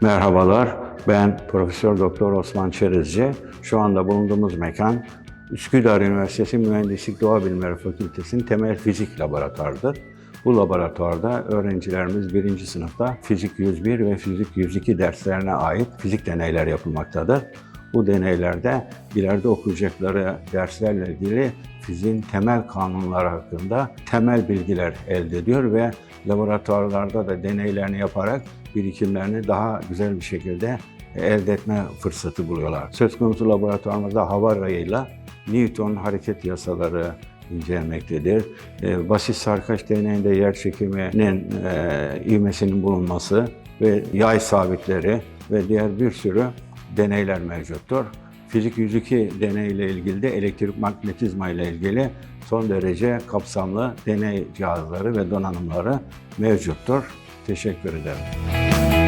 Merhabalar, ben Profesör Doktor Osman Çerezci. Şu anda bulunduğumuz mekan Üsküdar Üniversitesi Mühendislik Doğa Bilimleri Fakültesi'nin temel fizik laboratuvarıdır. Bu laboratuvarda öğrencilerimiz birinci sınıfta fizik 101 ve fizik 102 derslerine ait fizik deneyler yapılmaktadır. Bu deneylerde ileride okuyacakları derslerle ilgili fiziğin temel kanunları hakkında temel bilgiler elde ediyor ve laboratuvarlarda da deneylerini yaparak birikimlerini daha güzel bir şekilde elde etme fırsatı buluyorlar. Söz konusu laboratuvarımızda hava rayıyla Newton hareket yasaları incelenmektedir. Ee, basit sarkaç deneyinde yer çekiminin e, ivmesinin bulunması ve yay sabitleri ve diğer bir sürü deneyler mevcuttur. Fizik 102 deneyle ilgili de elektrik manyetizma ile ilgili son derece kapsamlı deney cihazları ve donanımları mevcuttur. Teşekkür ederim.